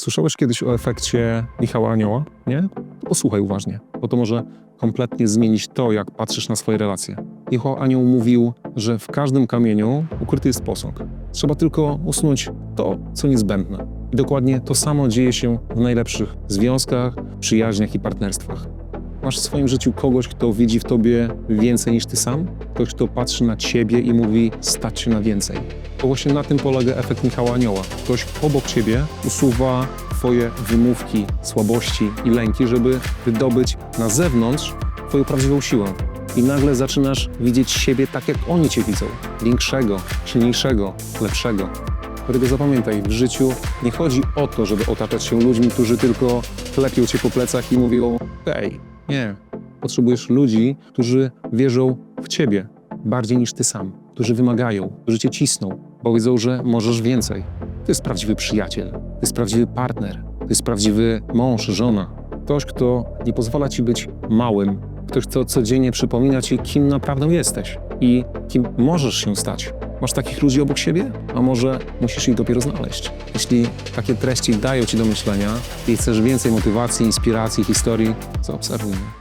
Słyszałeś kiedyś o efekcie Michała Anioła? Nie? Posłuchaj uważnie, bo to może kompletnie zmienić to, jak patrzysz na swoje relacje. Michał Anioł mówił, że w każdym kamieniu ukryty jest posąg. Trzeba tylko usunąć to, co niezbędne. I dokładnie to samo dzieje się w najlepszych związkach, przyjaźniach i partnerstwach. Masz w swoim życiu kogoś, kto widzi w tobie więcej niż ty sam? Ktoś, kto patrzy na ciebie i mówi stać się na więcej. To właśnie na tym polega efekt Michała Anioła. Ktoś obok ciebie usuwa twoje wymówki, słabości i lęki, żeby wydobyć na zewnątrz twoją prawdziwą siłę. I nagle zaczynasz widzieć siebie tak, jak oni cię widzą. Większego, silniejszego, lepszego. Dlatego zapamiętaj, w życiu nie chodzi o to, żeby otaczać się ludźmi, którzy tylko klepią cię po plecach i mówią hej, nie. Potrzebujesz ludzi, którzy wierzą w ciebie bardziej niż ty sam, którzy wymagają, którzy cię cisną, bo wiedzą, że możesz więcej. To jest prawdziwy przyjaciel, to jest prawdziwy partner, to jest prawdziwy mąż, żona. Ktoś, kto nie pozwala ci być małym, ktoś, kto codziennie przypomina ci, kim naprawdę jesteś i kim możesz się stać. Masz takich ludzi obok siebie? A może musisz ich dopiero znaleźć? Jeśli takie treści dają ci do myślenia i chcesz więcej motywacji, inspiracji, historii, zaobserwuj mnie.